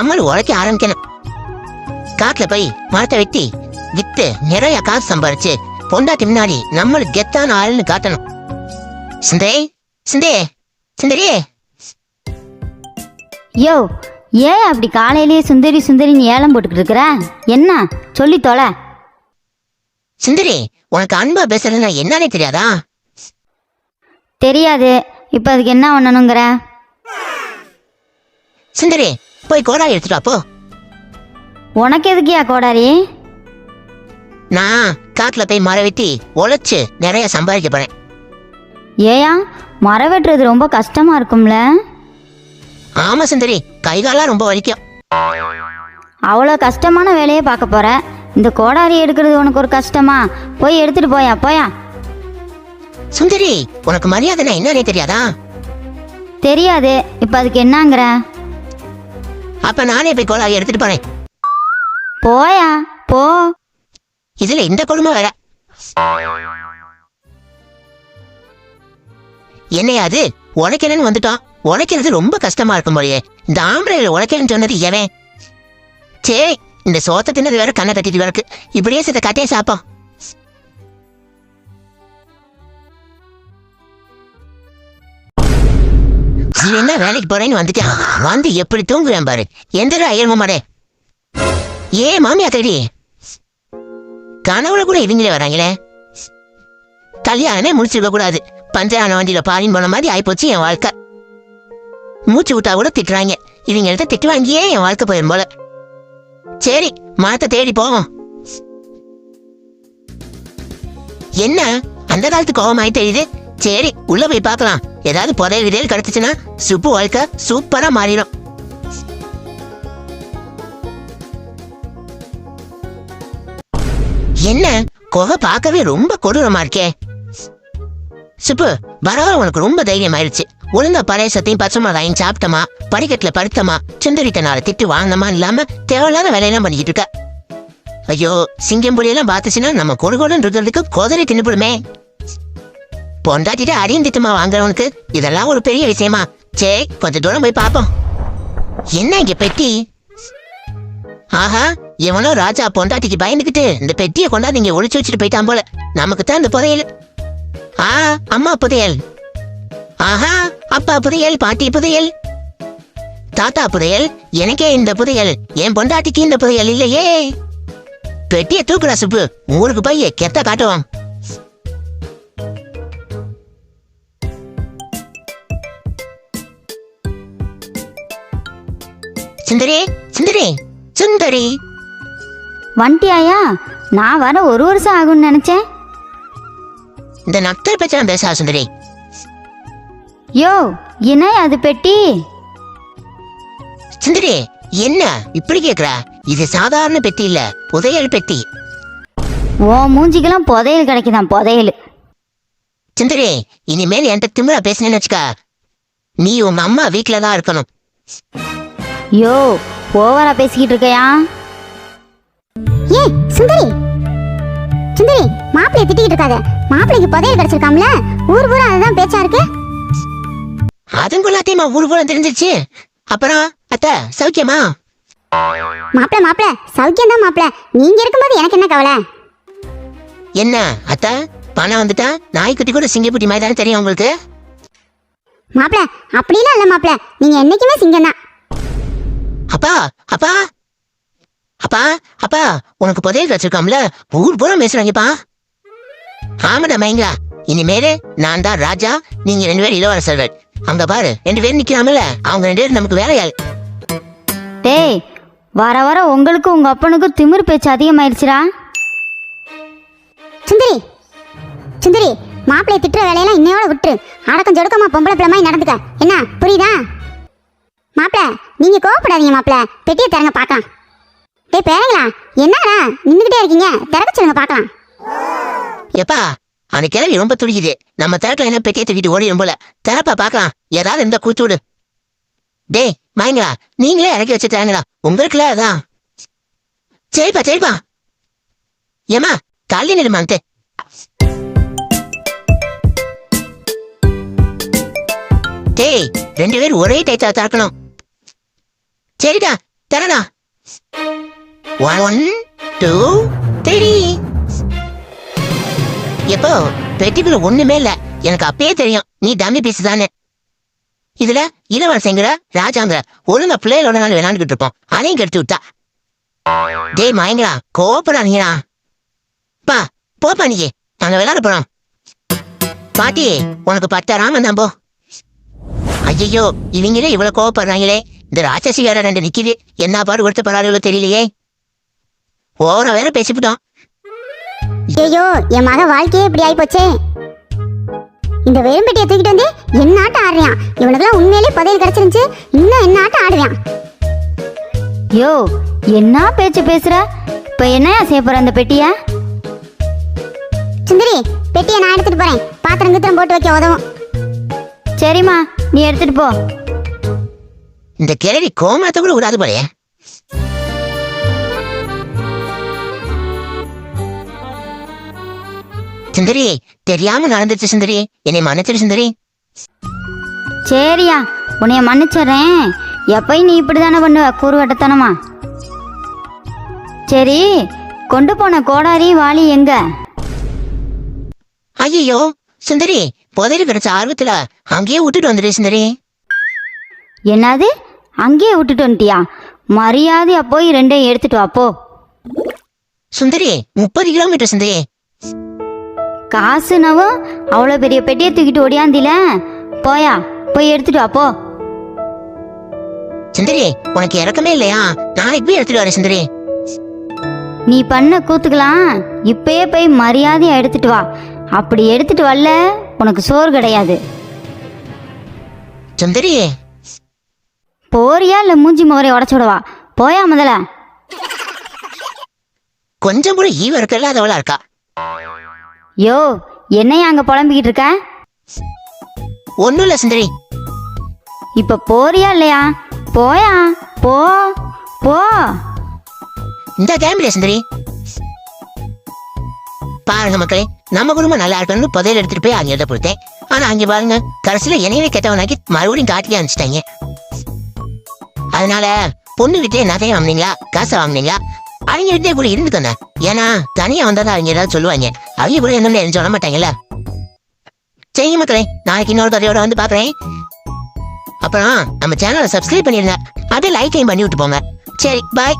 நம்மளும் உழைக்க ஆரம்பிக்கணும் காட்டுல போய் மரத்தை வெட்டி வித்து நிறைய காசு சம்பாரிச்சு பொண்டாட்டி முன்னாடி நம்மளும் கெத்தான ஆளுன்னு காட்டணும் சிந்தே சிந்தே சிந்தரியே யோ ஏன் அப்படி காலையிலேயே சுந்தரி சுந்தரின்னு ஏலம் போட்டுக்கிட்டு இருக்கிற என்ன சொல்லி தொலை சுந்தரி உனக்கு அன்பா பேசுறதுன்னா என்னன்னே தெரியாதா தெரியாது இப்போ அதுக்கு என்ன பண்ணணுங்கிற சுந்தரி போய் கோடா எடுத்துட்டு வா, போ. உனக்கு எதுக்கியா கோடாரி? நான் காட்டுல போய் மரம் வெட்டி உழைச்சு நிறைய சம்பாதிக்க போறேன். ஏயா மரம் வெட்டுறது ரொம்ப கஷ்டமா இருக்கும்ல? ஆமா சுந்தரி கை காலெல்லாம் ரொம்ப வலிக்கும். அவ்வளோ கஷ்டமான வேலையை பார்க்க போற. இந்த கோடாரி எடுக்கிறது உனக்கு ஒரு கஷ்டமா? போய் எடுத்துட்டு போயா போயா. சுந்தரி உனக்கு மரியாதைனா என்னன்னே தெரியாதா? தெரியாது இப்போ அதுக்கு என்னங்கிற? அப்ப நானே போய் கோலாயை எடுத்துட்டு போறேன். போயா? போ. இதுல இந்த கொடுமை வேற. என்னையா அது? உழைக்கிறேன்னு வந்துட்டோம் உழைக்கிறது ரொம்ப கஷ்டமா இருக்கும் போலயே. இந்த ஆம்பளைகள் உழைக்கிறேன்னு சொன்னது எவன்? சரி இந்த சோத்த தின்னது வேற கண்ணை கட்டிட்டு வேறக்கு இப்படியே சித்த கட்டையை சாப்போம் என்ன வேலைக்கு போறேன்னு வந்துட்டேன். வந்து எப்படி தூங்குவேன் பாரு. எந்த ஐயர் மாடே ஏ மாமியா தேடி கனவுல கூட இவங்களே வராங்களே. கல்யாணமே முடிச்சிருக்க கூடாது. பஞ்சாயத்து வண்டியில பாரின் போன மாதிரி ஆயிப்போச்சு என் வாழ்க்கை. மூச்சு விட்டா கூட திட்டுறாங்க. இவங்க எடுத்த திட்டு வாங்கியே என் வாழ்க்கை போயிடும் போல. சரி மரத்தை தேடி போவோம். என்ன? அந்த காலத்து கோபமாயி தெரியுது சரி உள்ள போய் பார்க்கலாம். ஏதாவது புதையல் விதையல் கிடைச்சிச்சுன்னா சுப்பு வாழ்க்கை சூப்பரா மாறிடும். என்ன குகை பார்க்கவே ரொம்ப கொடூரமா இருக்கே. சுப்பு பரவாயில்ல உனக்கு ரொம்ப தைரியம் ஆயிடுச்சு. ஒழுங்கா பழைய சத்தையும் பச்சை மிளகாயும் சாப்பிட்டமா? படிக்கட்டுல படுத்தமா? சுந்தரித்தனால திட்டு வாங்கினமா? இல்லாம தேவையில்லாத வேலையெல்லாம் பண்ணிக்கிட்டு இருக்க. ஐயோ சிங்கம் புலியெல்லாம் பார்த்துச்சுன்னா நம்ம கொடுகோடன் இருக்கிறதுக்கு கோதரை தின்னுபிடுமே. பொண்டாட்டிட்டு அடியும் திட்டமா வாங்குறவனுக்கு? இதெல்லாம் ஒரு பெரிய விஷயமா. சரி கொஞ்ச தூரம் போய் பார்ப்போம். என்ன இங்க பெட்டி? ஆஹா இவனோ ராஜா பொண்டாட்டிக்கு பயந்துகிட்டு இந்த பெட்டியை கொண்டாந்து இங்க ஒழிச்சு வச்சுட்டு போயிட்டான் போல. நமக்கு தான் இந்த புதையல். ஆ அம்மா புதையல். ஆஹா அப்பா புதையல் பாட்டி புதையல். தாத்தா புதையல் எனக்கே இந்த புதையல். என் பொண்டாட்டிக்கு இந்த புதையல் இல்லையே. பெட்டியை தூக்குடா சுப்பு. ஊருக்கு போய் கெத்த காட்டுவோம். சுந்தரி சுந்தரி சுந்தரி. வந்துட்டியாயா நான் வர ஒரு வருஷம் ஆகும்னு நினச்சேன். இந்த நக்தல் பிரச்சனை பேசா சுந்தரி. யோ என்ன அது பெட்டி? சுந்தரி என்ன இப்படி கேக்குற? இது சாதாரண பெட்டி இல்ல புதையல் பெட்டி. ஓ மூஞ்சிக்கெல்லாம் புதையல் கிடைக்குதான் புதையல். சுந்தரி இனிமேல் என்கிட்ட திமிரா பேசினேன்னு வச்சுக்க. நீ உங்க அம்மா வீட்டுல தான் இருக்கணும். யோ ஓவரா பேசிக்கிட்டு இருக்கையா ஏ சுந்தரி. சுந்தரி மாப்பிளைய திட்டிக்கிட்டு இருக்காத மாப்பிளைக்கு புதையல் கிடைச்சிருக்காம்ல? ஊர் பூரா அதுதான் பேச்சா இருக்கு? அதுங்குள்ளாத்தையுமா ஊர் போல தெரிஞ்சிச்சு அப்புறம் அத்த சௌக்கியமா? மாப்பிள மாப்பிள சௌக்கியம் தான் மாப்பிள. நீங்க இருக்கும்போது எனக்கு என்ன கவலை? என்ன அத்த பணம் வந்துட்டா? நாய்க்குட்டி கூட சிங்கக்குட்டி மாதிரி தானே தெரியும் உங்களுக்கு? மாப்பிள அப்படிலாம் இல்ல மாப்பிள. நீங்க என்னைக்குமே சிங்கம் தான் அப்பா அப்பா. அப்பா அப்பா உனக்கு புதையல் வச்சிருக்கோம்ல? ஊர் பூரா பேசுறாங்கப்பா ஆமாடா மைங்களா இனிமேலே நான் தான் ராஜா நீங்க ரெண்டு பேரும் இளவரசர்கள் அங்க பாரு ரெண்டு பேரும் நிக்கிறாமல அவங்க ரெண்டு பேரும் நமக்கு வேலையாள். டேய் வர வர உங்களுக்கு உங்க அப்பனுக்கும் திமிர் பேச்சு அதிகமாயிருச்சுடா. சுந்தரி சுந்தரி மாப்பிள்ளைய திட்டுற வேலையெல்லாம் இன்னையோட விட்டுரு. அடக்கம் ஜொடுக்கமா பொம்பளை பிள்ளை மாதிரி நடந்துக்க. என்ன புரியுதா? மாப்பிள நீங்க கோவப்படாதீங்க மாப்பிள. பெட்டியை திறங்க பார்க்கலாம். டேய் பேரங்களா என்னடா? நின்றுகிட்டே இருக்கீங்க. திறக்க சொல்லுங்க பார்க்கலாம். எப்பா அந்த கிழவி ரொம்ப துடிக்குது. நம்ம திறக்கல என்ன பெட்டியை தூக்கிட்டு ஓடிடும் போல. திறப்பா பார்க்கலாம். ஏதாவது இந்த கூத்து விடு. டேய் மைங்களா நீங்களே இறக்கி வச்சுட்டாங்களா தரங்களா உங்களுக்குல அதான். சரிப்பா சரிப்பா. ஏமா தள்ளி நிடுமாங்க டேய் ரெண்டு பேரும் ஒரே டைத்தா திறக்கணும் சரிடா தரடா ஒன் டூ த்ரீ எப்போ பெட்டிக்குள்ள ஒண்ணுமே இல்ல. எனக்கு அப்பயே தெரியும். நீ டம்மி பீஸ் தானே. இதுல இளவரசங்கிற ராஜாங்கிற ஒழுங்கா பிள்ளைகளோட நாள் விளையாண்டுகிட்டு இருப்போம். அதையும் கெடுத்து விட்டா. டேய் மயங்கடா கோபப்படாதீங்கடா பா போப்பா நீ. நாங்க விளையாட போறோம். பாட்டி உனக்கு பத்தாராம வந்தான் போ ஐயோ இவங்களே இவ்வளவு கோவப்படுறாங்களே. இந்த ராட்சசி வேற ரெண்டு நிக்குது. என்ன பாடு கொடுத்து பரவாயில்ல தெரியலையே. ஓர வேற பேசிவிட்டோம் ஐயோ என் மக வாழ்க்கையே இப்படி ஆயிப்போச்சே. இந்த வெறும்பெட்டியை தூக்கிட்டு வந்து என்ன ஆட்டம் ஆடுறான். இவனுக்கெல்லாம் உண்மையிலேயே புதையல் கிடைச்சிருந்துச்சு. இன்னும் என்ன ஆட்டம் ஆடுவான். யோ என்ன பேச்சு பேசுற? இப்போ என்னையா செய்ய போற அந்த பெட்டிய? சுந்தரி பெட்டியை நான் எடுத்துட்டு போறேன். பாத்திரம் கித்திரம் போட்டு வைக்க உதவும். சரிம்மா நீ எடுத்துட்டு போ. இந்த கிழவி கோமத்தை கூட விடாது போலயே சுந்தரி தெரியாம நடந்துச்சு சுந்தரி. என்னை மன்னிச்சிரு சுந்தரி. சரியா உன்னைய மன்னிச்சிடுறேன் எப்பயும் நீ இப்படி தானே பண்ணுவ கூறுவட்டத்தனமா சரி கொண்டு போன கோடாரி வாளி எங்க? ஐயோ சுந்தரி புதையல் கிடைச்ச ஆர்வத்துல அங்கேயே விட்டுட்டு வந்துடு சுந்தரி. என்னது? அங்கேயே விட்டுட்டு வந்துட்டியா? மரியாதையா போய் ரெண்டையும் எடுத்துட்டு வா போ. சுந்தரி முப்பது கிலோமீட்டர் சுந்தரி. காசுனவோ அவ்வளோ பெரிய பெட்டியை தூக்கிட்டு ஓடியாந்தில. போயா போய் எடுத்துட்டு வா போ. சுந்தரி உனக்கு இறக்கமே இல்லையா? நாளைக்கு போய் எடுத்துட்டு வரேன் சுந்தரி. நீ பண்ண கூத்துக்கலாம் இப்பயே போய் மரியாதையா எடுத்துட்டு வா. அப்படி எடுத்துட்டு வரல உனக்கு சோறு கிடையாது. சுந்தரி போறியா இல்ல மூஞ்சி முகரை உடச்சு விடவா? போயா முதல்ல. கொஞ்சம் கூட ஈவ இருக்கல அதவளா இருக்கா? யோ என்னையா அங்க புலம்பிக்கிட்டு இருக்க? ஒண்ணும் இல்ல சுந்தரி. இப்ப போறியா இல்லையா? போயா போ போ. இந்த டைம்ல சுந்தரி? பாருங்க மக்களே நம்ம குடும்பம் நல்லா இருக்கணும்னு புதையல் எடுத்துட்டு போய் அங்க எழுத கொடுத்தேன் ஆனா அங்க பாருங்க கடைசியில என்னையவே கெட்டவனாக்கி மறுபடியும் காட்டிலே அனுப்பிச்சிட்டாங்க அதனால பொண்ணு கிட்டே நகையை வாங்குனீங்களா? காசை வாங்குனீங்களா? அவங்க கிட்டே கூட இருந்துக்கோங்க ஏன்னா தனியா வந்தாதான் அவங்க ஏதாவது சொல்லுவாங்க. அவங்க கூட என்ன என்ன சொல்ல மாட்டாங்கல்ல? சரி மக்களே நாளைக்கு இன்னொரு கதையோட வந்து பாக்குறேன் அப்புறம் நம்ம சேனலை சப்ஸ்கிரைப் பண்ணிருங்க. அப்படியே லைக்கையும் பண்ணி விட்டு போங்க சரி பாய்